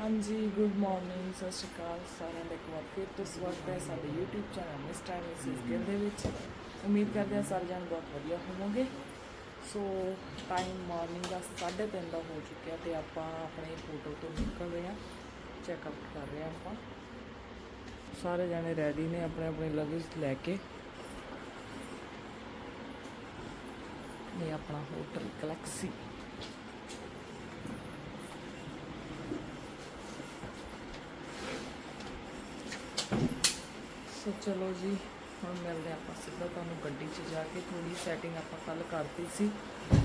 ਹਾਂਜੀ good morning ਸਤਿ ਸ਼੍ਰੀ ਅਕਾਲ ਸਾਰਿਆਂ ਦਾ ਇੱਕ ਵਾਰ ਫਿਰ ਤੋਂ ਸਵਾਗਤ ਹੈ ਸਾਡੇ YouTube channel miss time Mrs Gill ਦੇ ਵਿੱਚ। ਉਮੀਦ ਕਰਦੇ ਹਾਂ ਸਾਰੇ ਜਣ ਬਹੁਤ ਵਧੀਆ ਹੋਵੋਗੇ। ਸੋ ਟਾਈਮ ਮਾਰਨਿੰਗ ਦਾ 3:30 ਦਾ ਹੋ ਚੁੱਕਿਆ ਤੇ ਆਪਾਂ ਆਪਣੇ ਹੋਟਲ ਤੋਂ ਨਿਕਲ ਰਹੇ ਹਾਂ। ਚੈੱਕਅਪ ਕਰ ਰਹੇ ਹਾਂ ਆਪਾਂ। ਸਾਰੇ ਜਣੇ ਰੈਡੀ ਨੇ ਆਪਣੇ ਆਪਣੇ ਲਗੇਜ ਲੈ ਕੇ। ਇਹ ਆਪਣਾ ਹੋਟਲ ਗਲੈਕਸੀ ਸੋ ਚਲੋ ਜੀ, ਹੁਣ ਮਿਲਦੇ ਹਾਂ ਆਪਾਂ ਸਿੱਧਾ ਤੁਹਾਨੂੰ ਗੱਡੀ 'ਚ ਜਾ ਕੇ। ਥੋੜੀ ਸੈਟਿੰਗ ਆਪਾਂ ਕੱਲ ਕਰਤੀ ਸੀ।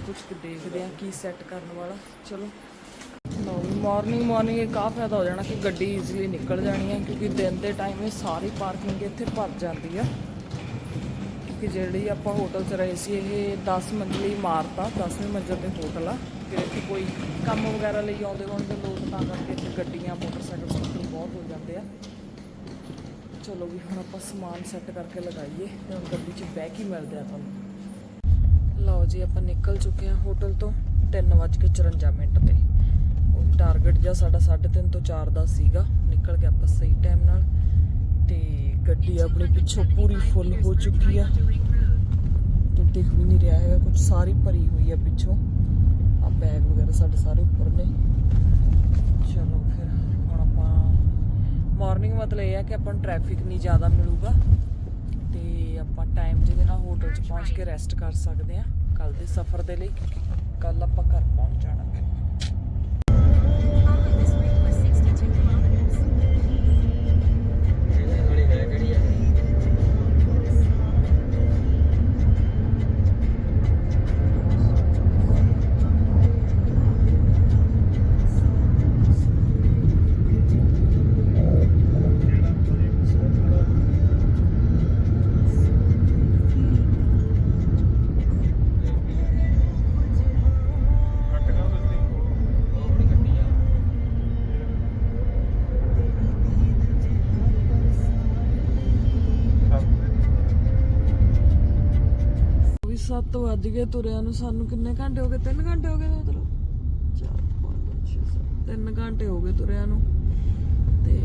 ਕੁਝ ਦੇਖਦੇ ਹਾਂ ਕੀ ਸੈੱਟ ਕਰਨ ਵਾਲਾ। ਚਲੋ। ਲਓ ਮਾਰਨਿੰਗ ਮਾਰਨਿੰਗ ਇਹ ਕਾਫ ਫਾਇਦਾ ਹੋ ਜਾਣਾ ਕਿ ਗੱਡੀ ਈਜ਼ੀਲੀ ਨਿਕਲ ਜਾਣੀ ਹੈ, ਕਿਉਂਕਿ ਦਿਨ ਦੇ ਟਾਈਮ ਇਹ ਸਾਰੀ ਪਾਰਕਿੰਗ ਇੱਥੇ ਭਰ ਜਾਂਦੀ ਆ। ਕਿ ਜਿਹੜੀ ਆਪਾਂ ਹੋਟਲ 'ਚ ਰਹੇ ਸੀ, ਇਹ 10 ਮੰਜ਼ਲੀ ਇਮਾਰਤ ਆ 10ਵੀਂ ਮੰਜ਼ਲ ਤੇ ਹੋਟਲ ਆ। ਫਿਰ ਇੱਥੇ ਕੋਈ ਕੰਮ ਵਗੈਰਾ ਲਈ ਆਉਂਦੇ ਹੋਣਗੇ, ਲੋਕ ਤਾਂ ਕਰਕੇ ਇੱਥੇ ਗੱਡੀਆਂ, ਮੋਟਰਸਾਈਕਲ ਸਕੂਟਰ ਬਹੁਤ ਹੋ ਜਾਂਦੇ ਆ। ਚਲੋ ਵੀ ਹੁਣ ਆਪਾਂ ਸਮਾਨ ਸੈੱਟ ਕਰਕੇ ਲਗਾਈਏ ਤੇ ਹੁਣ ਗੱਡੀ 'ਚ ਬਹਿ ਕੇ ਹੀ ਮਿਲਦੇ ਆ ਤੁਹਾਨੂੰ ਲਓ ਜੀ ਆਪਾਂ ਨਿਕਲ ਚੁੱਕੇ ਹਾਂ ਹੋਟਲ ਤੋਂ 3:54 ਮਿੰਟ ਤੇ। ਉਹ ਟਾਰਗੇਟ ਜਿਹਾ ਸਾਡਾ 3:30 ਤੋਂ 4 ਦਾ ਸੀਗਾ। ਨਿਕਲ ਕੇ ਆਪਾਂ ਸਹੀ ਟਾਈਮ ਨਾਲ ਤੇ ਗੱਡੀ ਆਪਣੀ ਪਿੱਛੋਂ ਪੂਰੀ ਫੁੱਲ ਹੋ ਚੁੱਕੀ ਆ। ਤੇ ਦਿਖ ਵੀ ਨਹੀਂ ਰਿਹਾ ਹੈਗਾ ਕੁਝ ਸਾਰੀ ਭਰੀ ਹੋਈ ਆ ਪਿੱਛੋਂ। ਆ ਬੈਗ ਵਗੈਰਾ ਸਾਡੇ ਸਾਰੇ ਉੱਪਰ ਨੇ। ਚਲੋ ਮਾਰਨਿੰਗ ਮਤਲਬ ਇਹ ਹੈ ਕਿ ਆਪਾਂ ਨੂੰ ਟ੍ਰੈਫਿਕ ਨਹੀਂ ਜ਼ਿਆਦਾ ਮਿਲੂਗਾ ਤੇ ਆਪਾਂ ਟਾਈਮ ਜਿਹਦੇ ਨਾਲ ਹੋਟਲ 'ਚ ਪਹੁੰਚ ਕੇ ਰੈਸਟ ਕਰ ਸਕਦੇ ਆ ਕੱਲ ਦੇ ਸਫ਼ਰ ਦੇ ਲਈ, ਕਿਉਂਕਿ ਕੱਲ ਆਪਾਂ ਘਰ ਪਹੁੰਚ ਜਾਣਾ। 7 ਵੱਜ ਗਏ ਤੁਰਿਆਂ ਨੂੰ, ਸਾਨੂੰ ਕਿੰਨੇ ਘੰਟੇ ਹੋ ਗਏ? 3 ਘੰਟੇ ਹੋ ਗਏ ਮਤਲਬ 4 5 6 7 3 ਘੰਟੇ ਹੋ ਗਏ ਤੁਰਿਆਂ ਨੂੰ। ਤੇ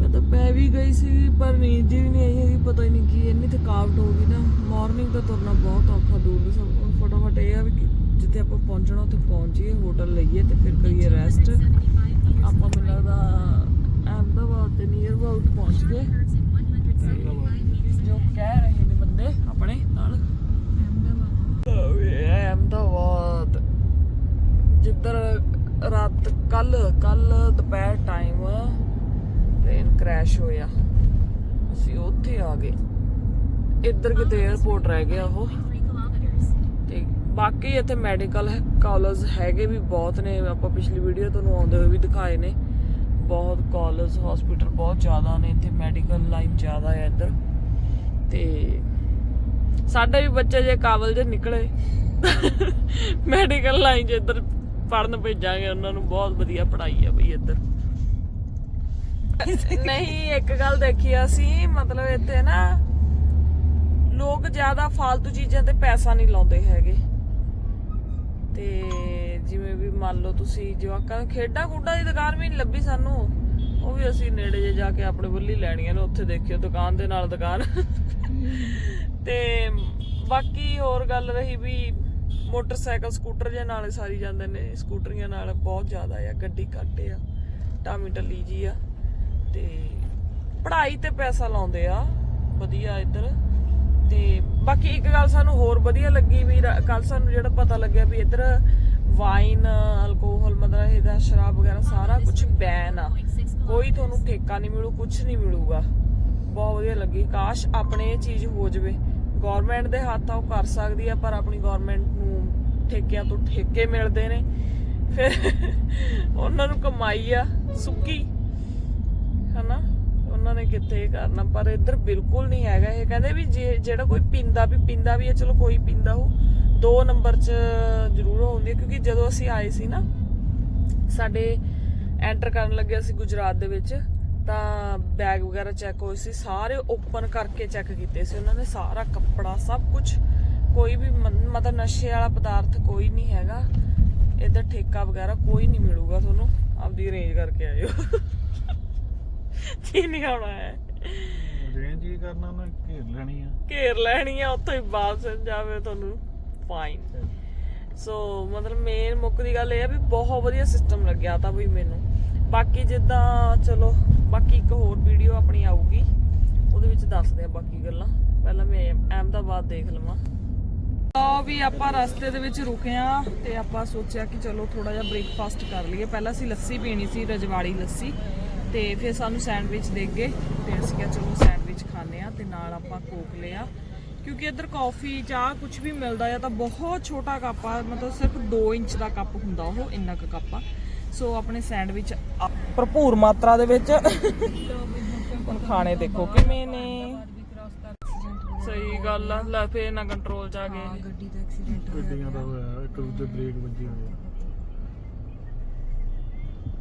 ਮੈਂ ਤਾਂ ਪੈ ਵੀ ਗਈ ਸੀ, ਪਰ ਨੀਂਦ ਜਿਹੀ ਨਹੀਂ ਆਈ ਹੈਗੀ, ਪਤਾ ਹੀ ਨਹੀਂ ਕੀ, ਇੰਨੀ ਥਕਾਵਟ ਹੋ ਗਈ ਨਾ। ਮਾਰਨਿੰਗ ਦਾ ਤੁਰਨਾ ਬਹੁਤ ਔਖਾ, ਦੂਰ ਦੀ ਸਭ ਫਟਾਫਟ ਇਹ ਆ ਵੀ ਜਿੱਥੇ ਆਪਾਂ ਪਹੁੰਚਣਾ, ਉੱਥੇ ਪਹੁੰਚੀਏ, ਹੋਟਲ ਲਈਏ ਤੇ ਫਿਰ ਕਰੀਏ ਰੈਸਟ ਆਪਾਂ ਮੈਨੂੰ ਲੱਗਦਾ ਅਹਿਮਦਾਬਾਦ ਦੇ ਨੀਅਰ ਅਬਾਊਟ ਪਹੁੰਚ ਗਏ। ਜੋ ਕਹਿ ਰਹੇ ਆਪਣੇ ਨਾਲ। ਅਹਿਮਦਾਬਾਦ। ਜਿੱਧਰ ਰਾਤ ਕੱਲ ਕੱਲ ਦੁਪਹਿਰ ਟਾਈਮ ਪਲੇਨ ਕ੍ਰੈਸ਼ ਹੋਇਆ। ਅਸੀਂ ਉੱਥੇ ਆ ਗਏ। ਇੱਧਰ ਕਿਤੇ 에어ਪੋਰਟ ਰਹਿ ਗਿਆ ਉਹ। 3 kilometers. ਤੇ ਬਾਕੀ ਇੱਥੇ ਮੈਡੀਕਲ ਕਾਲਜ ਹੈਗੇ ਵੀ ਬਹੁਤ ਨੇ। ਆਪਾਂ ਪਿਛਲੀ ਵੀਡੀਓ ਤੁਹਾਨੂੰ ਆਉਂਦੇ ਹੋਏ ਵੀ ਦਿਖਾਏ ਨੇ। ਬਹੁਤ ਕਾਲਜ ਹਸਪੀਟਲ ਬਹੁਤ ਜ਼ਿਆਦਾ ਨੇ। ਇੱਥੇ ਮੈਡੀਕਲ ਲਾਈਨ ਜ਼ਿਆਦਾ ਹੈ ਇੱਧਰ। ਤੇ ਸਾਡੇ ਵੀ ਬੱਚੇ ਜੇ ਕਾਬਲ ਜੇ ਨਿਕਲੇ। ਮੈਡੀਕਲ ਲਾਈਨ 'ਚ ਇੱਧਰ ਪੜਨ ਭੇਜਾਂਗੇ, ਉਹਨਾਂ ਨੂੰ ਬਹੁਤ ਵਧੀਆ ਪੜ੍ਹਾਈ ਆ ਬਈ ਇੱਧਰ। ਨਹੀਂ, ਇੱਕ ਗੱਲ ਦੇਖੀ ਅਸੀਂ, ਮਤਲਬ ਇੱਥੇ ਨਾ ਲੋਕ ਜ਼ਿਆਦਾ ਫालतू ਚੀਜ਼ਾਂ ਤੇ ਪੈਸਾ ਨਹੀਂ ਲਾਉਂਦੇ ਹੈਗੇ। ਤੇ ਜਿਵੇਂ ਵੀ ਮੰਨ ਲਓ ਤੁਸੀਂ ਜਵਾਕਾਂ ਖੇਡਾਂ ਖੁੱਡਾਂ ਦੀ ਦੁਕਾਨ ਵੀ ਨਹੀਂ ਲੱਭੀ ਸਾਨੂੰ। ਉਹ ਵੀ ਅਸੀਂ ਨੇੜੇ ਜੇ ਜਾ ਕੇ ਆਪਣੇ ਵੱਲੀ ਲੈਣੀਆਂ ਨੇ, ਉੱਥੇ ਦੇਖਿਓ ਦੁਕਾਨ ਦੇ ਨਾਲ ਦੁਕਾਨ। ਤੇ ਬਾਕੀ ਹੋਰ ਗੱਲ ਰਹੀ ਵੀ ਮੋਟਰਸਾਈਕਲ, ਸਕੂਟਰ ਜੇ ਨਾਲ ਸਾਰੀ ਜਾਂਦੇ ਨੇ, ਸਕੂਟਰੀਆਂ ਨਾਲ ਬਹੁਤ ਜ਼ਿਆਦਾ ਆ, ਗੱਡੀ ਘੱਟ ਆ ਟਾਮੀ ਟੱਲੀ ਜੀ ਆ ਤੇ ਪੜ੍ਹਾਈ ਤੇ ਪੈਸਾ ਲਾਉਂਦੇ ਆ, ਵਧੀਆ ਇੱਧਰ ਤੇ ਬਾਕੀ ਇੱਕ ਗੱਲ ਸਾਨੂੰ ਹੋਰ ਵਧੀਆ ਲੱਗੀ ਵੀ ਕੱਲ ਸਾਨੂੰ ਜਿਹੜਾ ਪਤਾ ਲੱਗਿਆ ਵੀ ਇੱਧਰ ਵਾਈਨ, ਅਲਕੋਹਲ, ਮਤਲਬ ਇਹਦਾ ਸ਼ਰਾਬ ਵਗੈਰਾ ਸਾਰਾ ਕੁਝ ਬੈਨ ਆ। ਕੋਈ ਤੁਹਾਨੂੰ ਠੇਕਾ ਨਹੀਂ ਮਿਲੂ ਕੁਝ ਨਹੀਂ ਮਿਲੂਗਾ। ਬਹੁਤ ਵਧੀਆ ਲੱਗੀ। ਕਾਸ਼ ਆਪਣੇ ਇਹ ਚੀਜ਼ ਹੋ ਜਵੇ। ਗਵਰਨਮੈਂਟ ਦੇ ਹੱਥ ਆ, ਉਹ ਕਰ ਸਕਦੀ ਆ, ਪਰ ਆਪਣੀ ਗਵਰਨਮੈਂਟ ਨੂੰ ਠੇਕਿਆਂ ਤੋਂ ਠੇਕੇ ਮਿਲਦੇ ਨੇ। ਫਿਰ ਉਹਨਾਂ ਨੂੰ ਕਮਾਈ ਆ, ਸੁੱਕੀ। ਹਨਾ? ਉਹਨਾਂ ਨੇ ਕਿੱਥੇ ਇਹ ਕਰਨਾ? ਪਰ ਇੱਧਰ ਬਿਲਕੁਲ ਨਹੀਂ ਹੈਗਾ ਇਹ। ਕਹਿੰਦੇ ਵੀ ਜੇ, ਜਿਹੜਾ ਕੋਈ ਪੀਂਦਾ ਵੀ ਪੀਂਦਾ ਵੀ ਹੈ ਚਲੋ ਕੋਈ ਪੀਂਦਾ ਹੋ ਦੋ ਨੰਬਰ 'ਚ ਜ਼ਰੂਰ ਹੁੰਦੀ ਹੈ ਕਿਉਂਕਿ ਜਦੋਂ ਅਸੀਂ ਆਏ ਸੀ ਨਾ, ਸਾਡੇ ਐਂਟਰ ਕਰਨ ਲੱਗੇ ਅਸੀਂ ਗੁਜਰਾਤ ਦੇ ਵਿੱਚ ਤਾਂ ਬੈਗ ਵਗੈਰਾ ਚੈੱਕ ਹੋਏ ਸੀ ਸਾਰੇ ਓਪਨ ਕਰਕੇ ਚੈੱਕ ਕੀਤੇ ਸੀ ਉਹਨਾਂ ਨੇ ਸਾਰਾ ਕੱਪੜਾ ਸਭ ਕੁਝ ਕੋਈ ਵੀ ਮਤਲਬ ਨਸ਼ੇ ਵਾਲਾ ਪਦਾਰਥ ਕੋਈ ਨਹੀਂ ਹੈਗਾ ਇੱਧਰ ਠੇਕਾ ਵਗੈਰਾ ਕੋਈ ਨਹੀਂ ਮਿਲੂਗਾ ਤੁਹਾਨੂੰ ਆਪਦੀ ਅਰੇਂਜ ਕਰਕੇ ਆਇਓ। ਕੀ ਨਹੀਂ ਆਉਣਾ ਹੈ। ਰੇਂਜ ਕੀ ਕਰਨਾ ਉਹਨਾਂ? ਘੇਰ ਲੈਣੀ ਆ। ਘੇਰ ਲੈਣੀ ਆ ਉੱਥੋਂ ਹੀ ਵਾਪਸ ਜਾਵੇ ਤੁਹਾਨੂੰ ਫਾਈਨ ਸੋ ਮਤਲਬ ਮੇਨ ਮੁੱਖ ਦੀ ਗੱਲ ਇਹ ਆ ਵੀ ਬਹੁਤ ਵਧੀਆ ਸਿਸਟਮ ਲੱਗਿਆ ਤਾਂ ਵੀ ਮੈਨੂੰ। ਬਾਕੀ ਜਿੱਦਾਂ, ਚਲੋ, ਬਾਕੀ ਇੱਕ ਹੋਰ ਵੀਡੀਓ ਆਪਣੀ ਆਊਗੀ। ਉਹਦੇ ਵਿੱਚ ਦੱਸਦੇ ਆ ਬਾਕੀ ਗੱਲਾਂ। ਪਹਿਲਾਂ ਮੈਂ ਅਹਿਮਦਾਬਾਦ ਦੇਖ ਲਵਾਂ। ਆ ਵੀ ਆਪਾਂ ਰਸਤੇ ਦੇ ਵਿੱਚ ਰੁਕੇ ਆ ਤੇ ਆਪਾਂ ਸੋਚਿਆ ਕਿ ਚਲੋ ਥੋੜਾ ਜਿਹਾ ਬ੍ਰੇਕਫਾਸਟ ਕਰ ਲਈਏ। ਪਹਿਲਾਂ ਅਸੀਂ ਲੱਸੀ ਪੀਣੀ ਸੀ, ਰਜਵਾੜੀ ਲੱਸੀ। ਤੇ ਫਿਰ ਸਾਨੂੰ ਸੈਂਡਵਿਚ ਦੇ ਗਏ ਤੇ ਅਸੀਂ ਕਿਹਾ ਚਲੋ ਸੈਂਡਵਿਚ ਖਾਣੇ ਆ ਤੇ ਨਾਲ ਆਪਾਂ ਕੋਕ ਲਿਆ ਕਿਉਂਕਿ ਇੱਧਰ ਕਾਫੀ ਚਾਹ ਕੁਝ ਵੀ ਮਿਲਦਾ ਆ ਤਾਂ ਬਹੁਤ ਛੋਟਾ ਕੱਪ ਆ। ਮਤਲਬ ਸਿਰਫ 2 ਇੰਚ ਦਾ ਕੱਪ ਹੁੰਦਾ, ਉਹ ਇੰਨਾ ਕੁ ਕੱਪ ਆ। ਸੋ ਆਪਣੇ ਸੈਂਡਵਿਚ ਭਰਪੂਰ ਮਾਤਰਾ ਦੇ ਵਿੱਚ ਹੁਣ ਖਾਣੇ ਦੇਖੋ ਕਿਵੇਂ ਨੇ। ਸਹੀ ਗੱਲ ਆ ਲੈ ਫੇਰ ਨਾ ਕੰਟਰੋਲ ਚ ਆ ਗਏ। ਗੱਡੀ ਦਾ ਐਕਸੀਡੈਂਟ ਗੱਡੀਆਂ ਦਾ ਹੋਇਆ ਇੱਕ ਦੂਜੇ ਬ੍ਰੇਕ ਵੱਜੀ ਹੋਈ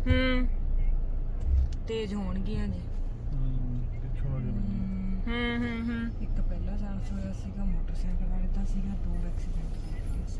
ਹੂੰ। ਤੇਜ਼ ਹੋਣਗੀਆਂ ਜੀ। ਹੂੰ ਹੂੰ ਹੂੰ ਇੱਕ ਪਹਿਲਾ ਚਾਂਸ ਹੋਇਆ ਸੀਗਾ ਮੋਟਰਸਾਈਕਲ ਵਾਲੇ ਦਾ ਸੀਗਾ ਦੋ ਐਕਸੀਡੈਂਟ ਹੋ ਗਏ ਸੀ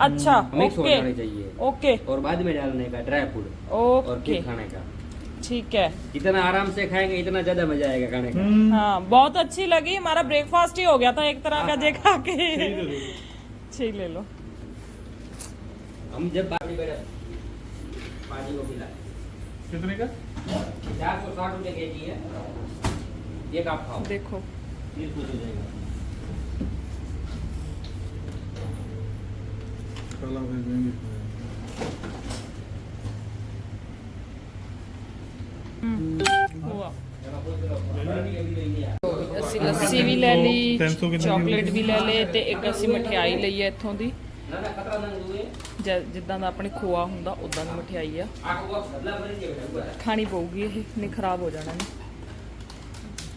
अच्छा मिक्स हो जानी चाहिए। ओके। और बाद में डालने का ड्राई फ्रूट और केक खाने का। ठीक है। इतना आराम से खाएँगे इतना ज़्यादा मज़ा आएगा खाने का। हम्म। हाँ बहुत अच्छी लगी। हमारा ब्रेकफास्ट ही हो गया था एक तरह का हाँ, जे हाँ। खा के ठीक ले लो। हम जब पानी को पिलाए कितने का? चार सौ साठ रुपए के जी है। ये आप खाओ। देखो। बिल्कुल हो जाएगा। ਪਹਿਲਾਂ ਅਸੀਂ ਲੱਸੀ ਵੀ ਲੈ ਲਈ ਚਾਕਲੇਟ ਵੀ ਲੈ ਲਏ ਤੇ ਇੱਕ ਅਸੀਂ ਮਠਿਆਈ ਲਈ ਹੈ ਇੱਥੋਂ ਦੀ। ਜਿੱਦਾਂ ਦਾ ਆਪਣੇ ਖੋਆ ਹੁੰਦਾ ਉਦਾਂ ਦੀ ਮਠਿਆਈ ਆ। ਖਾਣੀ ਪਊਗੀ ਇਹ ਨਹੀਂ ਖਰਾਬ ਹੋ ਜਾਣਾ ਨਹੀਂ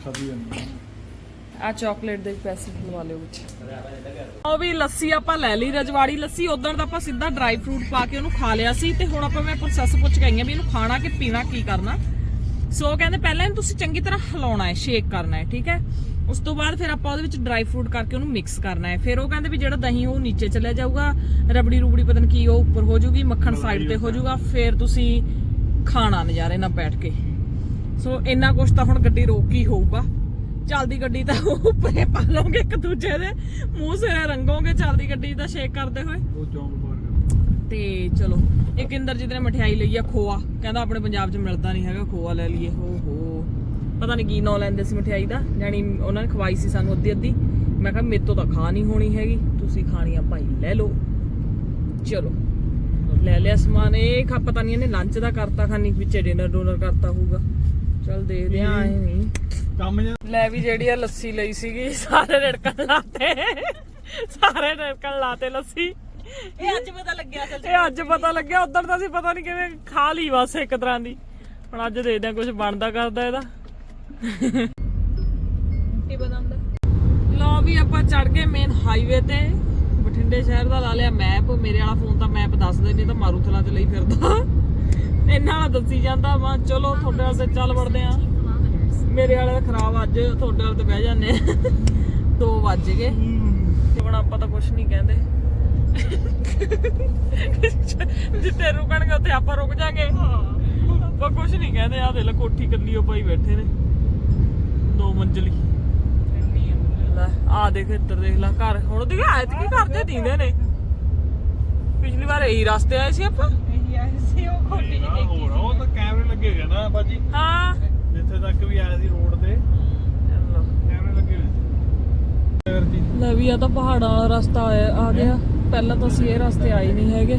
ਖਾਦੀ ਜਾਂਦੀ ਆ ਚਾਕਲੇਟ ਦੇ ਪੈਸੇ ਲਵਾ ਲਿਓ ਵਿੱਚ। ਉਹ ਵੀ ਲੱਸੀ ਆਪਾਂ ਲੈ ਲਈ ਰਜਵਾੜੀ ਲੱਸੀ ਉਦੋਂ ਤਾਂ ਆਪਾਂ ਸਿੱਧਾ ਡਰਾਈ ਫਰੂਟ ਪਾ ਕੇ ਉਹਨੂੰ ਖਾ ਲਿਆ ਸੀ ਤੇ ਹੁਣ ਆਪਾਂ ਮੈਂ ਪ੍ਰੋਸੈਸ ਪੁੱਛ ਕੇ ਵੀ ਇਹਨੂੰ ਖਾਣਾ ਕਿ ਪੀਣਾ ਕੀ ਕਰਨਾ। ਸੋ ਕਹਿੰਦੇ ਪਹਿਲਾਂ ਇਹਨੂੰ ਤੁਸੀਂ ਚੰਗੀ ਤਰ੍ਹਾਂ ਹਿਲਾਉਣਾ ਹੈ ਸ਼ੇਕ ਕਰਨਾ ਹੈ ਠੀਕ ਹੈ? ਉਸ ਤੋਂ ਬਾਅਦ ਫਿਰ ਆਪਾਂ ਉਹਦੇ ਵਿੱਚ ਡਰਾਈ ਫਰੂਟ ਕਰਕੇ ਉਹਨੂੰ ਮਿਕਸ ਕਰਨਾ ਹੈ। ਫਿਰ ਉਹ ਕਹਿੰਦੇ ਵੀ ਜਿਹੜਾ ਦਹੀਂ ਉਹ ਨੀਚੇ ਚਲਿਆ ਜਾਊਗਾ ਰਬੜੀ ਰੂਬੜੀ ਪਤਾ ਨੀ ਕੀ ਉਹ ਉੱਪਰ ਹੋ ਜਾਊਗੀ ਮੱਖਣ ਸਾਈਡ ਤੇ ਹੋ ਜਾਊਗਾ ਫਿਰ ਤੁਸੀਂ ਖਾਣਾ ਨਜ਼ਾਰੇ ਨਾਲ ਬੈਠ ਕੇ। ਸੋ ਇੰਨਾ ਕੁਛ ਤਾਂ ਹੁਣ ਗੱਡੀ ਰੋਕ ਹੀ ਹੋਊਗਾ। ਚੱਲਦੀ ਗੱਡੀ ਤਾਂ ਉੱਪਰੇ ਪਾ ਲਓਗੇ ਇੱਕ ਦੂਜੇ ਦੇ ਮੂੰਹ ਸਿਰੇ ਰੰਗੋਗੇ ਚੱਲਦੀ ਗੱਡੀ ਦਾ ਸ਼ੇਕ ਕਰਦੇ ਹੋਏ। ਉਹ ਚੌਂਕ ਪਾਰ ਕਰ ਤੇ ਚਲੋ ਇੱਕ ਇੰਦਰਜੀਤ ਨੇ ਮਠਿਆਈ ਲਈ ਆ ਖੋਆ। ਕਹਿੰਦਾ ਆਪਣੇ ਪੰਜਾਬ 'ਚ ਮਿਲਦਾ ਨਹੀਂ ਹੈਗਾ ਖੋਆ ਲੈ ਲਈਏ। ਹੋ ਹੋ। ਪਤਾ ਨਹੀਂ ਕੀ ਨਾਂ ਲੈਂਦੇ ਸੀ ਮਠਿਆਈ ਦਾ। ਜਾਨੀ ਉਹਨਾਂ ਨੇ ਖਵਾਈ ਸੀ ਸਾਨੂੰ ਅੱਧੀ ਅੱਧੀ। ਮੈਂ ਕਿਹਾ ਮੇਰੇ ਤੋਂ ਤਾਂ ਖਾ ਨਹੀਂ ਹੋਣੀ ਹੈਗੀ। ਤੁਸੀਂ ਖਾਣੀ ਆ ਭਾਈ ਲੈ ਲਓ। ਚਲੋ ਲੈ ਲਿਆ ਸਮਾਨ। ਇਹ ਖਾ ਪਤਾ ਨਹੀਂ ਇਹਨੇ ਲੰਚ ਦਾ ਕਰਤਾ ਖਾਨੀ ਵਿੱਚ ਡਿਨਰ ਡੋਨਰ ਕਰਤਾ ਹੋਊਗਾ। ਚਲ ਦੇਖਦੇ ਆ ਐ ਨਹੀਂ ਕੰਮ ਜਾਂ ਲੈ ਵੀ ਜਿਹੜੀ ਆ ਲੱਸੀ ਲਈ ਸੀਗੀ ਸਾਰੇ ਰੜਕਣ ਲਾਤੇ। ਸਾਰੇ ਰੜਕਣ ਲਾਤੇ ਲੱਸੀ। ਇਹ ਅੱਜ ਪਤਾ ਲੱਗਿਆ ਅਸਲ ਇਹ ਅੱਜ ਪਤਾ ਲੱਗਿਆ ਉਦੋਂ ਤਾਂ ਅਸੀਂ ਪਤਾ ਨਹੀਂ ਕਿਵੇਂ ਖਾ ਲਈ ਬਸ ਇੱਕ ਤਰ੍ਹਾਂ ਦੀ। ਹੁਣ ਅੱਜ ਦੇਖਦੇ ਆ ਕੁਝ ਬਣਦਾ ਕਰਦਾ ਇਹਦਾ। ਕੀ ਬਣਾਉਂਦਾ ਲਓ ਵੀ ਆਪਾਂ ਚੜ ਗਏ ਮੇਨ ਹਾਈਵੇ ਤੇ। ਬਠਿੰਡੇ ਸ਼ਹਿਰ ਦਾ ਲਾ ਲਿਆ ਮੈਪ ਮੇਰੇ ਵਾਲਾ ਫੋਨ ਤਾਂ ਮੈਪ ਦੱਸਦਾ ਨਹੀਂ ਤਾਂ ਮਾਰੂਥਲਾ ਤੇ ਲਈ ਫਿਰਦਾ। ਇਹਨਾਂ ਨਾਲ ਦੱਸੀ ਜਾਂਦਾ ਵਾ, ਚਲੋ ਤੁਹਾਡੇ ਵਾਲ ਤੇ ਚੱਲ ਵੜਦੇ ਆ ਮੇਰੇ ਵਾਲਾ ਤਾਂ ਖਰਾਬ ਅੱਜ ਤੁਹਾਡੇ ਵਾਲ ਤੇ ਬਹਿ ਜਾਂਦੇ 2 ਵੱਜ ਗਏ। ਤੇ ਹੁਣ ਆਪਾਂ ਤਾਂ ਕੁਝ ਨਹੀਂ ਕਹਿੰਦੇ। ਜਿੱਥੇ ਰੁਕਣਗੇ ਉੱਥੇ ਆਪਾਂ ਰੁਕ ਜਾਾਂਗੇ। ਆਪਾਂ ਕੁਝ ਨਹੀਂ ਕਹਿੰਦੇ ਆ ਦੇ ਲੈ, ਕੋਠੀ ਕੱਲੀ ਉਹ ਭਾਈ ਬੈਠੇ ਨੇ। ਦੋ ਮੰਜ਼ਲੀ। ਲੈ ਆ ਦੇਖ, ਇੱਧਰ ਦੇਖ ਲੈ, ਘਰ। ਹੁਣ ਦੀ ਆਇਤ ਕੀ ਕਰਦੇ ਦੀਂਦੇ ਨੇ। ਪਿਛਲੀ ਵਾਰ ਇਹੀ ਰਸਤੇ ਆਏ ਸੀ ਆਪਾਂ। ਨਾ ਹੋਰ ਉਹ ਤਾਂ ਕੈਮਰੇ ਲੱਗੇ ਹੋਏ ਨਾ ਬਾਜੀ ਹਾਂ। ਜਿੱਥੇ ਤੱਕ ਵੀ ਆਇਆ ਸੀ ਰੋਡ ਤੇ। ਕੈਮਰੇ ਲੱਗੇ ਹੋਏ ਸੀ। ਜੀ? ਲੈ ਵੀ ਆ ਤਾਂ ਪਹਾੜਾਂ ਵਾਲਾ ਰਸਤਾ ਆਇਆ- ਆ ਗਿਆ। ਪਹਿਲਾਂ ਤਾਂ ਅਸੀਂ ਇਹ ਰਸਤੇ ਆਏ ਨਹੀਂ ਹੈਗੇ।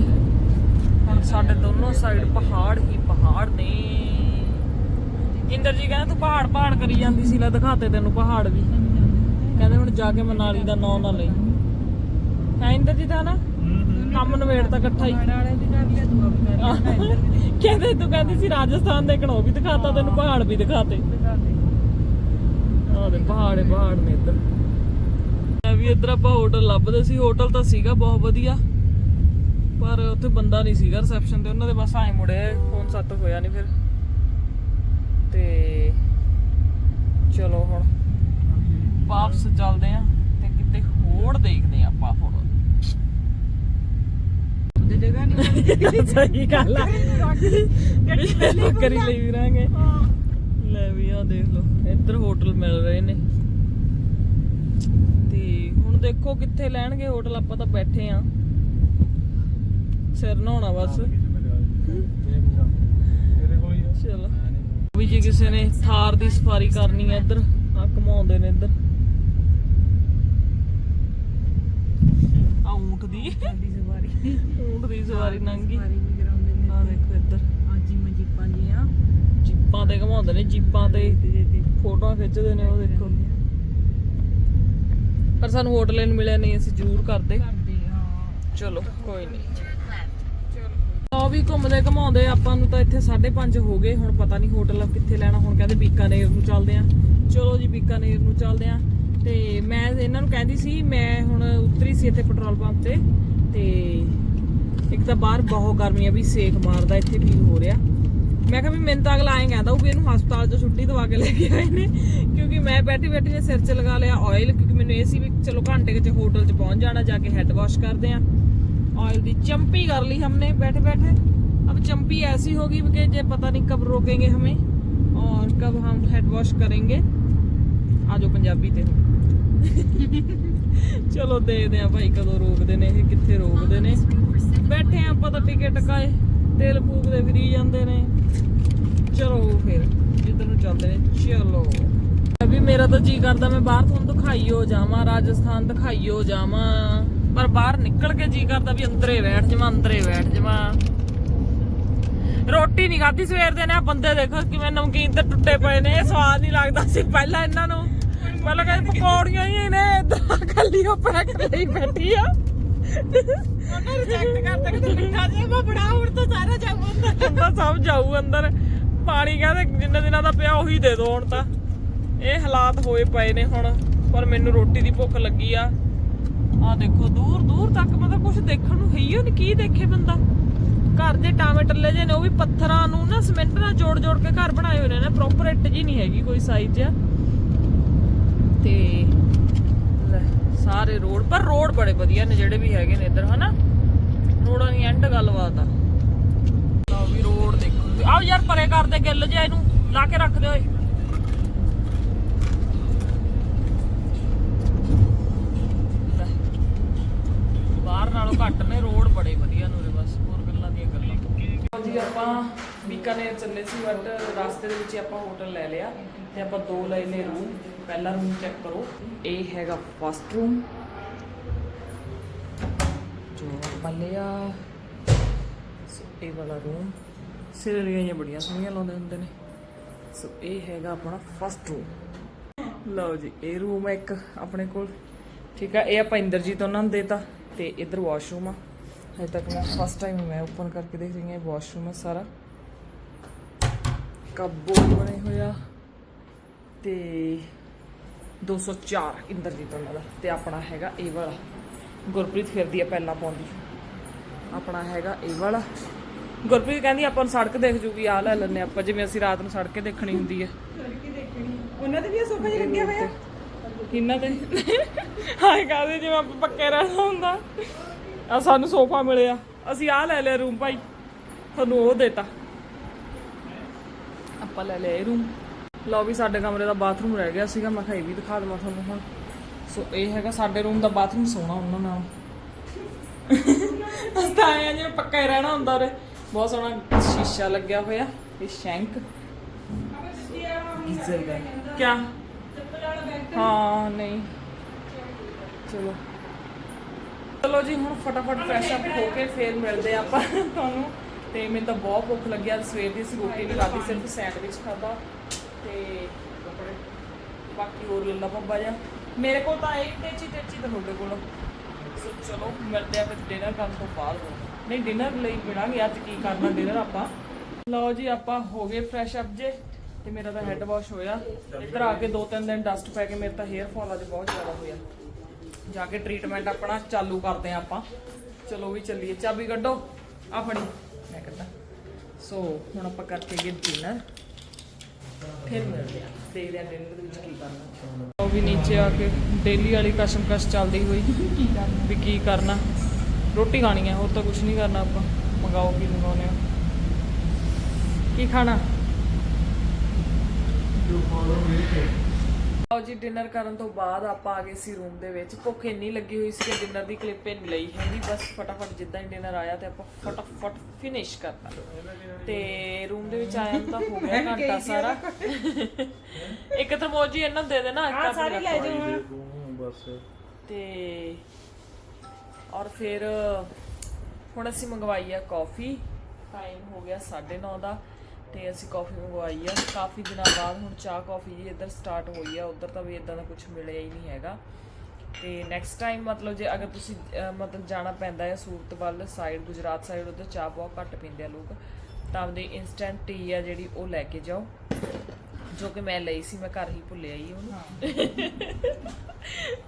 ਹੁਣ ਸਾਡੇ ਦੋਨੋਂ ਸਾਈਡ ਪਹਾੜ ਹੀ ਪਹਾੜ ਨੇ। ਇੰਦਰ ਜੀ ਕਹਿੰਦੇ ਤੂੰ ਪਹਾੜ ਪਹਾੜ ਕਰੀ ਜਾਂਦੀ ਸੀ ਲੈ ਦਿਖਾਤੇ ਤੈਨੂੰ ਪਹਾੜ ਵੀ। ਕਹਿੰਦੇ ਹੁਣ ਜਾ ਕੇ ਮਨਾਲੀ ਦਾ ਨਾਂ ਨਾ ਲਈ। ਇੰਦਰ ਜੀ ਦਾ ਨਾ ਕੰਮ ਨਵੇੜ ਤਾਂ ਇਕੱਠਾ ਹੀ। ਕਹਿੰਦੇ ਤੂੰ ਕਹਿੰਦੀ ਸੀ ਰਾਜਸਥਾਨ ਦੇ ਕਣੋ ਵੀ ਦਿਖਾਤਾ, ਤੈਨੂੰ ਪਹਾੜ ਵੀ ਦਿਖਾਤੇ। ਦਿਖਾ ਦੇ ਆਹ ਦੇ ਪਹਾੜ ਨੇ ਇੱਧਰ। ਮੈਂ ਵੀ ਇੱਧਰ ਆਪਾਂ ਹੋਟਲ ਲੱਭਦੇ ਸੀ, ਹੋਟਲ ਤਾਂ ਸੀਗਾ ਬਹੁਤ ਵਧੀਆ, ਪਰ ਉੱਥੇ ਬੰਦਾ ਨਹੀਂ ਸੀਗਾ ਰਿਸੈਪਸ਼ਨ ਤੇ, ਉਹਨਾਂ ਦੇ ਬਸ ਆਏ ਮੁੜੇ, ਫੋਨ ਸੱਤ ਹੋਇਆ ਨਹੀਂ ਫਿਰ। ਤੇ ਚਲੋ ਹੁਣ ਵਾਪਸ ਚੱਲਦੇ ਆ ਤੇ ਕਿਤੇ ਹੋਰ ਦੇਖਦੇ ਆਂ ਆਪਾਂ ਫੋਟੋ ਜਗ੍ਹਾ ਨਹੀਂ ਸਹੀ ਗੱਲ ਆ। ਗੱਡੀ ਕਰੀ ਲਈ ਵੀਰਾਂਗੇ। ਲੈ ਵੀ ਆ ਦੇਖ ਲਓ ਇੱਧਰ ਹੋਟਲ ਮਿਲ ਰਹੇ ਨੇ। ਤੇ ਹੁਣ ਦੇਖੋ ਕਿੱਥੇ ਲੈਣਗੇ ਹੋਟਲ ਆਪਾਂ ਤਾਂ ਬੈਠੇ ਆ। ਸਿਰ ਨਹਾਉਣਾ ਬਸ। ਤੇਰੇ ਕੋਲ ਹੀ ਆ? ਚਲੋ। ਵੀ ਜੇ ਕਿਸੇ ਨੇ ਥਾਰ ਦੀ ਸਫਾਰੀ ਕਰਨੀ ਹੈ ਇੱਧਰ। ਆ ਘਮਾਉਂਦੇ ਨੇ ਇੱਧਰ। ਆ ਊਂਠ ਦੀ। ਊਂਠ ਦੀ ਸਵਾਰੀ ਨੰਗੀ। ਸਵਾਰੀ ਵੀ ਕਰਾਉਂਦੇ ਨੇ ਆ ਦੇਖੋ ਇੱਧਰ। ਅੱਜ ਹੀ ਮੈਂ ਜੀਪਾਂ ਜੀਆਂ ਜੀਪਾਂ ਤੇ ਘਮਾਉਂਦੇ ਨੇ ਜੀਪਾਂ ਤੇ ਫੋਟੋਆਂ ਖਿੱਚਦੇ ਨੇ ਉਹ ਦੇਖੋ ਪਰ ਸਾਨੂੰ ਹੋਟਲ ਨਹੀਂ ਮਿਲਿਆ ਨਹੀਂ ਅਸੀਂ ਜ਼ਰੂਰ ਕਰਦੇ। ਚਲੋ ਕੋਈ ਨਹੀਂ। ਉਹ ਵੀ ਘੁੰਮਦੇ ਘਮਾਉਂਦੇ ਆਪਾਂ ਨੂੰ ਤਾਂ ਇੱਥੇ 5:30 ਹੋ ਗਏ ਹੁਣ ਪਤਾ ਨਹੀਂ ਹੋਟਲ ਕਿੱਥੇ ਲੈਣਾ ਹੁਣ ਕਹਿੰਦੇ ਬੀਕਾਨੇਰ ਨੂੰ ਚੱਲਦੇ ਆ। ਚਲੋ ਜੀ ਬੀਕਾਨੇਰ ਨੂੰ ਚੱਲਦੇ ਆ। ਤੇ ਮੈਂ ਇਹਨਾਂ ਨੂੰ ਕਹਿੰਦੀ ਸੀ ਮੈਂ ਹੁਣ ਉਤਰੀ ਸੀ ਇੱਥੇ ਪੈਟਰੋਲ ਪੰਪ ਤੇ। ਤੇ ਇੱਕ ਤਾਂ ਬਾਹਰ ਬਹੁਤ ਗਰਮੀ ਆ ਵੀ ਸੇਕ ਮਾਰਦਾ ਇੱਥੇ ਫੀਲ ਹੋ ਰਿਹਾ ਮੈਂ ਕਿਹਾ ਵੀ ਮੈਨੂੰ ਤਾਂ ਅਗਲਾ ਐਂ ਕਹਿੰਦਾ ਉਹ ਵੀ ਇਹਨੂੰ ਹਸਪਤਾਲ 'ਚੋਂ ਛੁੱਟੀ ਦਵਾ ਕੇ ਲੈ ਕੇ ਆਏ ਨੇ ਕਿਉਂਕਿ ਮੈਂ ਬੈਠੀ ਬੈਠੀ ਨੇ ਸਿਰ 'ਚ ਲਗਾ ਲਿਆ ਆਇਲ ਕਿਉਂਕਿ ਮੈਨੂੰ ਇਹ ਸੀ ਵੀ ਚਲੋ ਘੰਟੇ ਕੁ 'ਚ ਹੋਟਲ 'ਚ ਪਹੁੰਚ ਜਾਣਾ ਜਾ ਕੇ ਹੈਡ ਵਾਸ਼ ਕਰਦੇ ਆ ऑयल दी चंपी कर ली हमने बैठे बैठे अब चंपी ऐसी होगी कि जे पता नहीं कब रोकेंगे हमें और कब हम हेड वॉश करेंगे आज पंजाबी ते ਚਲੋ ਦੇਖਦੇ ਆ ਭਾਈ ਕਦੋਂ ਰੋਕਦੇ ਨੇ ਇਹ, ਕਿੱਥੇ ਰੋਕਦੇ ਨੇ। ਬੈਠੇ ਆ ਆਪਾਂ ਤਾਂ ਟਿਕਟ ਟਕਾਏ ਤੇਲ ਫੂਕਦੇ ਫਿਰੀ ਜਾਂਦੇ ਨੇ। ਚਲੋ ਫਿਰ, ਜਿੱਧਰ ਨੂੰ ਚੱਲਦੇ ਨੇ, ਚਲੋ। ਵੀ ਮੇਰਾ ਤਾਂ ਜੀ ਕਰਦਾ ਮੈਂ ਬਾਹਰ, ਤੁਹਾਨੂੰ ਦਿਖਾਈਓ ਜਾਵਾਂ, ਰਾਜਸਥਾਨ ਦਿਖਾਈਓ ਜਾਵਾਂ। ਪਰ ਬਾਹਰ ਨਿਕਲ ਕੇ ਜੀ ਕਰਦਾ ਵੀ ਅੰਦਰੇ ਬੈਠ ਜਾਵਾਂ, ਅੰਦਰੇ ਬੈਠ ਜਾਵਾਂ। ਰੋਟੀ ਨਹੀਂ ਖਾਧੀ ਸਵੇਰ ਦੇ ਨੇ ਬੰਦੇ ਦੇਖੋ ਕਿਵੇਂ ਨਮਕੀਨ ਤੇ ਟੁੱਟੇ ਪਏ ਨੇ, ਇਹ ਸਵਾਦ ਨਹੀਂ ਲੱਗਦਾ ਸੀ ਪਹਿਲਾਂ ਇਹਨਾਂ ਨੂੰ। ਪਹਿਲਾਂ ਕਹਿੰਦੇ ਪਕੌੜੀਆਂ ਹੀ ਨੇ ਇਦਾਂ ਕੱਲੀ ਉਹ ਪੈਕ ਲਈ ਬੈਠੀ ਆ। ਉਹਨੇ ਰਿਜੈਕਟ ਕਰਤਾ ਕਿ ਲਿਖਾ ਦੇ ਮੈਂ ਬੜਾ ਹੁਣ ਤਾਂ ਸਾਰਾ ਜਾਊ ਅੰਦਰ। ਕਹਿੰਦਾ ਸਭ ਜਾਊ ਅੰਦਰ। ਪਾਣੀ ਕਹਿੰਦੇ ਜਿੰਨੇ ਦਿਨਾਂ ਦਾ ਪਿਆ ਉਹੀ ਦੇ ਦੋ ਹੁਣ ਤਾਂ। ਇਹ ਹਾਲਾਤ ਹੋਏ ਪਏ ਨੇ ਹੁਣ ਪਰ ਮੈਨੂੰ ਰੋਟੀ ਦੀ ਭੁੱਖ ਲੱਗੀ ਆ। ਆ ਦੇਖੋ ਦੂਰ ਦੂਰ ਤੱਕ ਮਤਲਬ ਕੁਝ ਦੇਖਣ ਨੂੰ ਹੈ ਹੀ ਨਹੀਂ ਕੀ ਦੇਖੇ ਬੰਦਾ। ਘਰ ਦੇ ਟਾਵੇਂ ਟੱਲੇ ਜੇ ਨੇ ਉਹ ਵੀ ਪੱਥਰਾਂ ਨੂੰ ਨਾ ਸਿਮੈਂਟ ਨਾਲ ਜੋੜ ਜੋੜ ਕੇ ਘਰ ਬਣਾਏ ਹੋਏ ਨੇ ਨਾ ਪ੍ਰੋਪਰ ਇੱਟ ਜੀ ਨਹੀਂ ਹੈਗੀ ਕੋਈ ਸਾਈਜ਼ 'ਚ ਤੇ ਲੈ, ਸਾਰੇ ਰੋਡ, ਪਰ ਰੋਡ ਬੜੇ ਵਧੀਆ ਨੇ ਜਿਹੜੇ ਵੀ ਹੈਗੇ ਨੇ ਇੱਧਰ, ਹਨਾ? ਰੋਡਾਂ ਦੀ ਐਂਡ ਗੱਲਬਾਤ ਆ। ਲਓ ਵੀ ਰੋਡ ਦੇਖੋ। ਆਓ ਯਾਰ ਪਰੇ ਕਰਦੇ ਗਿੱਲ ਜਿਹਾ ਇਹਨੂੰ, ਲਾ ਕੇ ਰੱਖ ਦਿਓ ਏ ਲੈ। ਬਾਹਰ ਨਾਲੋਂ ਘੱਟ ਨੇ, ਰੋਡ ਬੜੇ ਵਧੀਆ ਨੇ ਉਰੇ ਬਸ, ਹੋਰ ਗੱਲਾਂ ਦੀਆਂ ਗੱਲਾਂ। ਜੀ, ਆਪਾਂ ਬੀਕਾਨੇਰ ਚੱਲੇ ਸੀ, ਬਟ ਰਸਤੇ ਦੇ ਵਿੱਚ ਹੀ ਆਪਾਂ ਹੋਟਲ ਲੈ ਲਿਆ ਤੇ ਆਪਾਂ ਦੋ ਲਏ ਨੇ ਰੂਮ ਪਹਿਲਾ ਰੂਮ ਚੈੱਕ ਕਰੋ। ਇਹ ਹੈਗਾ ਫਸਟ ਰੂਮ ਜੋ ਆਪਾਂ ਸੋ ਇਹ ਵਾਲਾ ਰੂਮ ਸਿਰਰੀਆਂ ਜਿਹੀਆਂ ਬੜੀਆਂ ਸੋਹਣੀਆਂ ਲਾਉਂਦੇ ਹੁੰਦੇ ਨੇ। ਸੋ ਇਹ ਹੈਗਾ ਆਪਣਾ ਫਸਟ ਰੂਮ ਲਓ ਜੀ, ਇਹ ਰੂਮ ਹੈ ਇੱਕ ਆਪਣੇ ਕੋਲ। ਠੀਕ ਆ, ਇਹ ਆਪਾਂ ਇੰਦਰਜੀਤ ਉਹਨਾਂ ਨੂੰ ਦੇਤਾ ਤੇ ਇੱਧਰ ਵਾਸ਼ਰੂਮ ਆ। ਹਜੇ ਤੱਕ ਮੈਂ ਫਸਟ ਟਾਈਮ ਮੈਂ ਓਪਨ ਕਰਕੇ ਦੇਖ ਰਹੀ ਹਾਂ, ਇਹ ਵਾਸ਼ਰੂਮ ਹੈ ਸਾਰਾ। ਕਬੋਰਡ ਬਣੇ ਹੋਇਆ ਤੇ 204 ਇੰਦਰਜੀਤ ਉਹਨਾਂ ਦਾ ਤੇ ਆਪਣਾ ਹੈਗਾ ਇਹ ਵਾਲਾ। ਗੁਰਪ੍ਰੀਤ ਫਿਰਦੀ ਆ ਪਹਿਲਾਂ ਪਾਉਂਦੀ। ਆਪਣਾ ਹੈਗਾ ਇਹ ਵਾਲਾ। ਗੁਰਪ੍ਰੀਤ ਕਹਿੰਦੀ ਆਪਾਂ ਨੂੰ ਸੜਕ ਦੇਖ ਜੂਗੀ ਆ ਲੈ ਲੈਣੇ ਆਪਾਂ ਜਿਵੇਂ ਅਸੀਂ ਰਾਤ ਨੂੰ ਸੜਕੇ ਦੇਖਣੀ ਹੁੰਦੀ ਹੈ। ਉਹਨਾਂ ਦੇ ਵੀ ਸੋਫਾ ਜਿਹਾ ਲੱਗਿਆ ਹੋਇਆ? ਕਿੰਨਾ ਤੇ ਹਾਏ ਕਾਦੇ ਜਿਵੇਂ ਆਪਾਂ ਪੱਕੇ ਰਹਿਣਾ ਹੁੰਦਾ। ਆ ਸਾਨੂੰ ਸੋਫਾ ਮਿਲਿਆ। ਅਸੀਂ ਆ ਲੈ ਲਿਆ ਰੂਮ ਭਾਈ। ਤੁਹਾਨੂੰ ਉਹ ਦੇਤਾ। ਆਪਾਂ ਲੈ ਲਿਆ ਇਹ ਰੂਮ। ਲਓ ਵੀ ਸਾਡੇ ਕਮਰੇ ਦਾ ਬਾਥਰੂਮ ਰਹਿ ਗਿਆ ਸੀਗਾ, ਮੈਂ ਕਿਹਾ ਇਹ ਵੀ ਦਿਖਾ ਦਵਾਂ ਤੁਹਾਨੂੰ ਹੁਣ। ਸੋ ਇਹ ਹੈਗਾ ਸਾਡੇ ਰੂਮ ਦਾ ਬਾਥਰੂਮ ਸੋਹਣਾ ਉਹਨਾਂ ਨਾਲ ਅਸਤਾ ਆਇਆ ਜਿਵੇਂ ਪੱਕਾ ਹੀ ਰਹਿਣਾ ਹੁੰਦਾ ਉਰੇ। ਬਹੁਤ ਸੋਹਣਾ ਸ਼ੀਸ਼ਾ ਲੱਗਿਆ ਹੋਇਆ, ਇਹ ਸ਼ੈਂਕ। ਗੀਜ਼ਰ ਦਾ ਕਿਆ? ਹਾਂ, ਨਹੀਂ। ਚਲੋ। ਚਲੋ ਜੀ, ਹੁਣ ਫਟਾਫਟ ਫਰੈਸ਼ ਅਪ ਹੋ ਕੇ ਫੇਰ ਮਿਲਦੇ ਆਪਾਂ ਤੁਹਾਨੂੰ। ਤੇ ਮੈਨੂੰ ਤਾਂ ਬਹੁਤ ਭੁੱਖ ਲੱਗਿਆ ਸਵੇਰ ਦੀ ਅਸੀਂ ਰੋਟੀ ਨਹੀਂ ਖਾਧੀ, ਸਿਰਫ ਸੈਂਡਵਿਚ ਖਾਧਾ। ਤੇ ਬਾਕੀ ਹੋਰ ਲੱਲਾ ਪੱਬਾ ਜਾ ਮੇਰੇ ਕੋਲ ਤਾਂ ਇਹ ਟੇਚੀ ਟੇਚੀ ਤਾਂ ਤੁਹਾਡੇ ਕੋਲ। ਸੋ ਚਲੋ, ਮਿਲਦੇ ਆ ਫਿਰ ਡਿਨਰ ਕਰਨ ਤੋਂ ਬਾਅਦ। ਨਹੀਂ ਡਿਨਰ ਲਈ ਮਿਲਾਂਗੇ। ਅੱਜ ਕੀ ਕਰਨਾ ਡਿਨਰ ਆਪਾਂ? ਲਓ ਜੀ, ਆਪਾਂ ਹੋ ਗਏ ਫਰੈਸ਼ ਅਪ ਜੇ। ਤੇ ਮੇਰਾ ਤਾਂ ਹੈੱਡ ਵਾਸ਼ ਹੋਇਆ। ਇੱਧਰ ਆ ਕੇ ਦੋ ਤਿੰਨ ਦਿਨ ਡਸਟ ਪੈ ਕੇ ਮੇਰੇ ਤਾਂ ਹੇਅਰ ਫਾਲ ਅੱਜ ਬਹੁਤ ਜ਼ਿਆਦਾ ਹੋਇਆ। ਜਾ ਕੇ ਟ੍ਰੀਟਮੈਂਟ ਆਪਣਾ ਚਾਲੂ ਕਰਦੇ ਆ ਆਪਾਂ। ਚਲੋ ਵੀ ਚੱਲੀਏ। ਚਾਬੀ ਕੱਢੋ। ਆ ਫੜੀ। ਮੈਂ ਕੱਢਾਂ ਸੋ ਹੁਣ ਆਪਾਂ ਕਰਕੇ ਗਏ ਡਿਨਰ ਫਿਰ ਮਿਲਦੇ ਆ। ਦੇਖਦੇ ਆ ਡਿਨਰ ਦੇ ਵਿੱਚ ਕੀ ਕਰਨਾ? ਉਹ ਵੀ ਨੀਚੇ ਆ ਕੇ ਡੇਲੀ ਵਾਲੀ ਕਸ਼ਮਕਸ਼ ਚੱਲਦੀ ਹੋਈ। ਕੀ ਕਰਨਾ ਵੀ ਕੀ ਕਰਨਾ? ਰੋਟੀ ਖਾਣੀ ਆ ਹੋਰ ਤਾਂ ਕੁਝ ਨਹੀਂ ਕਰਨਾ ਆਪਾਂ। ਮੰਗਾਓ ਕੀ ਮੰਗਾਉਨੇ ਆ। ਕੀ ਖਾਣਾ? ਲਓ ਜੀ ਡਿਨਰ ਕਰਨ ਤੋਂ ਬਾਅਦ ਆਪਾਂ ਆ ਗਏ ਸੀ ਰੂਮ ਦੇ ਵਿੱਚ। ਭੁੱਖ ਇੰਨੀ ਲੱਗੀ ਹੋਈ ਸੀ ਕਿ ਡਿਨਰ ਦੀ ਕਲਿੱਪ ਹੀ ਨਹੀਂ। ਲਈ ਹੈਗੀ ਬਸ ਫਟਾਫਟ ਜਿੱਦਾਂ ਹੀ ਡਿਨਰ ਆਇਆ ਤੇ ਆਪਾਂ ਫਟਾਫਟ ਫਿਨਿਸ਼ ਕਰਤਾ। ਤੇ ਰੂਮ ਦੇ ਵਿੱਚ ਆਇਆ ਤਾਂ ਹੋ ਗਿਆ ਘੰਟਾ ਸਾਰਾ। ਇੱਕ ਤਰਮੋਜ ਇਹਨਾਂ ਦੇ ਦੇਣਾ ਆ ਸਾਰੀ ਲੈ ਬਸ। ਤੇ ਔਰ ਫਿਰ ਹੁਣ ਅਸੀਂ ਮੰਗਵਾਈ ਆ ਕਾਫੀ ਟਾਈਮ ਹੋ ਗਿਆ 9:30 ਦਾ। ਤੇ ਅਸੀਂ ਕਾਫੀ ਮੰਗਵਾਈ ਆ ਕਾਫੀ ਦਿਨਾਂ ਬਾਅਦ ਹੁਣ ਚਾਹ ਕਾਫੀ ਜੀ ਇੱਧਰ ਸਟਾਰਟ ਹੋਈ ਆ ਉੱਧਰ ਤਾਂ ਵੀ ਇਦਾਂ ਦਾ ਕੁਝ ਮਿਲਿਆ ਹੀ ਨਹੀਂ ਹੈਗਾ। ਤੇ ਨੈਕਸਟ ਟਾਈਮ ਮਤਲਬ ਜੇ ਅਗਰ ਤੁਸੀਂ ਮਤਲਬ ਜਾਣਾ ਪੈਂਦਾ ਹੈ ਸੂਰਤ ਵੱਲ ਸਾਈਡ ਗੁਜਰਾਤ ਸਾਈਡ ਉੱਧਰ ਚਾਹ ਬਹੁਤ ਘੱਟ ਪੀਂਦੇ ਆ ਲੋਕ ਤਾਂ ਆਪਦੀ ਇਨਸਟੈਂਟ ਟੀ ਆ ਜਿਹੜੀ ਉਹ ਲੈ ਕੇ ਜਾਓ ਜੋ ਕਿ ਮੈਂ ਲਈ ਸੀ ਮੈਂ ਘਰ ਹੀ ਭੁੱਲਿਆ ਹੀ ਉਹਨੂੰ।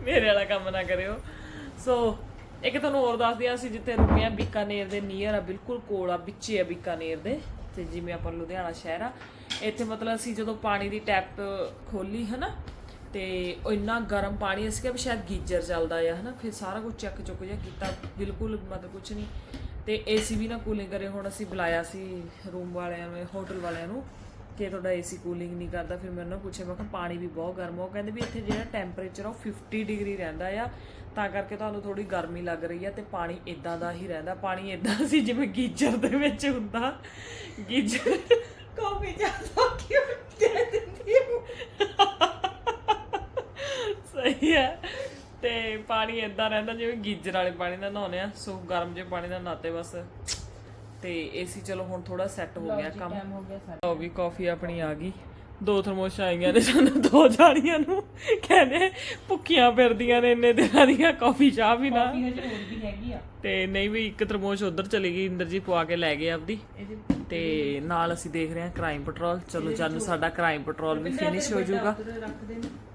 ਮੇਰੇ ਵਾਲਾ ਕੰਮ ਨਾ ਕਰਿਓ। ਸੋ ਇੱਕ ਤੁਹਾਨੂੰ ਹੋਰ ਦੱਸਦੀ ਆ ਅਸੀਂ ਜਿੱਥੇ ਰੁਕੇ ਆ ਬੀਕਾਨੇਰ ਦੇ ਨੀਅਰ ਆ ਬਿਲਕੁਲ ਕੋਲ ਆ ਵਿੱਚੇ ਆ ਬੀਕਾਨੇਰ ਦੇ। ਤੇ ਜਿਵੇਂ ਆਪਾਂ ਲੁਧਿਆਣਾ ਸ਼ਹਿਰ ਆ, ਇੱਥੇ ਮਤਲਬ ਅਸੀਂ ਜਦੋਂ ਪਾਣੀ ਦੀ ਟੈਪ ਖੋਲੀ ਹਨਾ, ਤੇ ਉਹ ਇੰਨਾ ਗਰਮ ਪਾਣੀ ਅਸੀਂ ਕਿਹਾ ਵੀ ਸ਼ਾਇਦ ਗੀਜ਼ਰ ਚੱਲਦਾ ਆ, ਹਨਾ, ਫਿਰ ਸਾਰਾ ਕੁਝ ਚੱਕ ਚੁੱਕ ਜਿਹਾ ਕੀਤਾ, ਬਿਲਕੁਲ ਮਤਲਬ ਕੁਝ ਨਹੀਂ, ਤੇ ਏਸੀ ਵੀ ਨਾ ਕੂਲਿੰਗ ਕਰੇ, ਹੁਣ ਅਸੀਂ ਬੁਲਾਇਆ ਸੀ ਰੂਮ ਵਾਲਿਆਂ ਨੂੰ ਹੋਟਲ ਵਾਲਿਆਂ ਨੂੰ ਕਿ ਤੁਹਾਡਾ ਏਸੀ ਕੂਲਿੰਗ ਨਹੀਂ ਕਰਦਾ, ਫਿਰ ਮੈਂ ਉਹਨਾਂ ਨੂੰ ਪੁੱਛਿਆ, ਮੈਂ ਕਿਹਾ ਪਾਣੀ ਵੀ ਬਹੁਤ ਗਰਮ ਆ। ਉਹ ਕਹਿੰਦੇ ਵੀ ਇੱਥੇ ਜਿਹੜਾ ਟੈਂਪਰੇਚਰ ਆ ਉਹ 50 ਡਿਗਰੀ ਰਹਿੰਦਾ ਆ, ਤਾਂ ਕਰਕੇ ਤੁਹਾਨੂੰ ਥੋੜੀ ਗਰਮੀ ਲੱਗ ਰਹੀ ਆ ਤੇ ਪਾਣੀ ਇਦਾਂ ਦਾ ਹੀ ਰਹਿੰਦਾ। ਪਾਣੀ ਇਦਾਂ ਸੀ ਜਿਵੇਂ ਗੀਜ਼ਰ ਦੇ ਵਿੱਚ ਹੁੰਦਾ। ਗੀਜ਼ਰ ਕਾਫੀ ਜ਼ਿਆਦਾ ਕਿਉਂ ਕਹਿ ਦਿੰਦੀ ਸਹੀ ਹੈ ਤੇ ਪਾਣੀ ਇਦਾਂ ਰਹਿੰਦਾ ਜਿਵੇਂ ਗੀਜ਼ਰ ਵਾਲੇ ਪਾਣੀ ਦਾ ਨਹਾਉਂਦੇ ਆ, ਸੋ ਗਰਮ ਜਿਹੇ ਪਾਣੀ ਦਾ ਨਹਾਤੇ ਬਸ। ਤੇ ਏਸੀ ਚਲੋ ਹੁਣ ਥੋੜਾ ਸੈੱਟ ਹੋ ਗਿਆ ਕੰਮ। ਹੋ ਗਿਆ ਸਾਡਾ। ਉਹ ਵੀ ਕਾਫੀ ਆਪਣੀ ਆ ਗਈ। ਦੋ ਥਰਮੋਸ਼ਾਂ ਆਈਆਂ ਨੇ ਸਾਨੂੰ ਦੋ ਜਾਣੀਆਂ ਨੂੰ। ਕਹਿੰਦੇ ਭੁੱਖੀਆਂ ਫਿਰਦੀਆਂ ਨੇ ਇੰਨੇ ਦਿਨਾਂ ਦੀਆਂ ਕਾਫੀ ਚਾਹ ਵੀ ਨਾ। ਹਜੇ ਹੋਰ ਵੀ ਹੈਗੀ ਆ। ਤੇ ਨਹੀਂ ਵੀ ਇੱਕ ਥਰਮੋਸ਼ ਉਧਰ ਚਲੀ ਗਈ ਇੰਦਰਜੀਤ ਪਵਾ ਕੇ ਲੈ ਗਏ ਆਪਦੀ। ਤੇ ਨਾਲ ਅਸੀਂ ਦੇਖ ਰਹੇ ਹਾਂ ਕ੍ਰਾਈਮ ਪੈਟਰੋਲ ਚਲੋ ਜਦ ਸਾਡਾ ਕ੍ਰਾਈਮ ਪੈਟਰੋਲ ਵੀ ਫਿਨਿਸ਼ ਹੋ ਜਾਊਗਾ।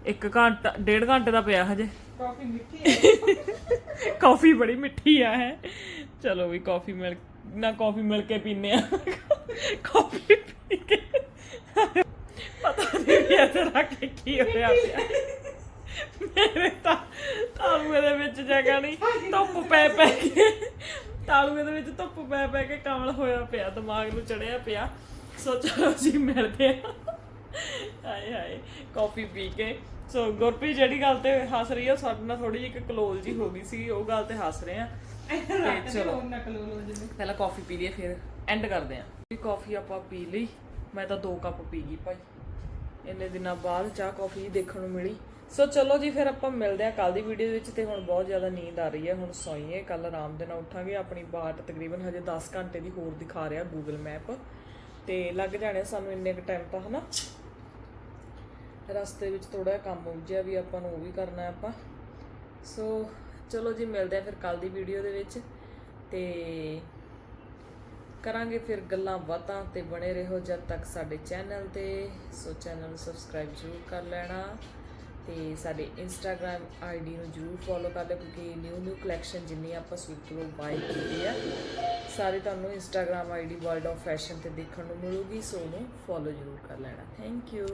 ਇੱਕ ਘੰਟਾ ਡੇਢ ਘੰਟੇ ਦਾ ਪਿਆ ਹਜੇ। ਕਾਫੀ ਮਿੱਠੀ ਹੈ। ਕਾਫੀ ਬੜੀ ਮਿੱਠੀ ਆ ਹੈ ਚਲੋ ਵੀ ਕਾਫੀ ਮਿਲ ਨਾ ਕਾਫੀ ਮਿਲ ਕੇ ਪੀਨੇ ਆ ਕਾਫੀ ਪੀ ਕੇ। ਪਤਾ ਨਹੀਂ ਵੀ ਇੱਥੇ ਰੱਖ ਕੇ ਕੀ ਹੋਇਆ। ਪਿਆ ਮੇਰੇ ਤਾਂ ਤਾਲੂਏ ਦੇ ਵਿੱਚ ਜਗ੍ਹਾ ਨਹੀਂ, ਧੁੱਪ ਪੈ ਪੈ ਕੇ। ਤਾਲੂਏ ਦੇ ਵਿੱਚ ਧੁੱਪ ਪੈ ਪੈ ਕੇ ਕਮਲ ਹੋਇਆ ਪਿਆ, ਦਿਮਾਗ ਨੂੰ ਚੜਿਆ ਪਿਆ। ਸੋਚੋ ਜੀ, ਮਿਲਦੇ ਆ ਹਾਏ ਹਾਏ ਕਾਫੀ ਪੀ ਕੇ। ਸੋ ਗੁਰਪ੍ਰੀਤ, ਜਿਹੜੀ ਗੱਲ ਤੇ ਹੱਸ ਰਹੀ ਆ, ਉਹ ਸਾਡੇ ਨਾਲ ਥੋੜੀ ਜਿਹੀ ਇੱਕ ਕਲੋਲ ਜੀ ਹੋ ਗਈ ਸੀ, ਉਹ ਗੱਲ ਤੇ ਹੱਸ ਰਹੇ ਆ। ਚਲੋ। ਨਕਲ ਲੋ ਜਿਵੇਂ ਪਹਿਲਾਂ ਕਾਫੀ ਪੀ ਲਈਏ ਫਿਰ ਐਂਡ ਕਰਦੇ ਆਂ ਵੀ ਕਾਫੀ ਆਪਾਂ ਪੀ ਲਈ ਮੈਂ ਤਾਂ ਦੋ ਕੱਪ ਪੀ ਗਈ ਭਾਈ। ਇੰਨੇ ਦਿਨਾਂ ਬਾਅਦ ਚਾਹ ਕਾਫੀ ਦੇਖਣ ਨੂੰ ਮਿਲੀ। ਸੋ ਚਲੋ ਜੀ ਫਿਰ ਆਪਾਂ ਮਿਲਦੇ ਆਂ ਕੱਲ ਦੀ ਵੀਡੀਓ ਵਿੱਚ ਤੇ ਹੁਣ ਬਹੁਤ ਜ਼ਿਆਦਾ ਨੀਂਦ ਆ ਰਹੀ ਹੈ। ਹੁਣ ਸੋਈਏ ਕੱਲ ਆਰਾਮ ਦੇ ਨਾਲ ਉੱਠਾਂਗੇ। ਆਪਣੀ ਬਾਟ ਤਕਰੀਬਨ ਹਜੇ 10 ਘੰਟੇ ਦੀ ਹੋਰ ਦਿਖਾ ਰਿਹਾ ਗੂਗਲ ਮੈਪ ਤੇ ਲੱਗ ਜਾਣੇ ਸਾਨੂੰ ਇੰਨੇ ਕੁ ਟਾਈਮ ਤਾਂ ਹਨਾ? ਰਸਤੇ ਵਿੱਚ ਥੋੜਾ ਜਿਹਾ ਕੰਮ ਉਲਝਿਆ ਵੀ ਆਪਾਂ ਨੂੰ ਉਹ ਵੀ ਕਰਨਾ ਹੈ ਆਪਾਂ। ਸੋ ਚਲੋ ਜੀ, ਮਿਲਦੇ ਆ ਫਿਰ ਕੱਲ ਦੀ ਵੀਡੀਓ ਦੇ ਵਿੱਚ ਤੇ ਕਰਾਂਗੇ ਫਿਰ ਗੱਲਾਂ ਬਾਤਾਂ ਤੇ ਬਣੇ ਰਹੋ ਜਦ ਤੱਕ ਸਾਡੇ ਚੈਨਲ ਤੇ। ਸੋ ਚੈਨਲ ਨੂੰ ਸਬਸਕ੍ਰਾਈਬ ਜ਼ਰੂਰ ਕਰ ਲੈਣਾ ਤੇ ਸਾਡੇ ਇੰਸਟਾਗ੍ਰam ਆਈਡੀ ਨੂੰ ਜ਼ਰੂਰ ਫੋਲੋ ਕਰ ਲਿਓ ਕਿਉਂਕਿ ਨਿਊ ਨਿਊ ਕਲੈਕਸ਼ਨ ਜਿੰਨੀ ਆਪਾਂ ਸੂਟ ਤੋਂ ਬਾਈ ਕੀਤੀ ਆ, ਸਾਰੇ ਤੁਹਾਨੂੰ Instagram ID world of fashion ਤੇ ਦੇਖਣ ਨੂੰ ਮਿਲੂਗੀ, ਸੋ ਉਹਨੂੰ ਫੋਲੋ ਜ਼ਰੂਰ ਕਰ ਲੈਣਾ। Thank you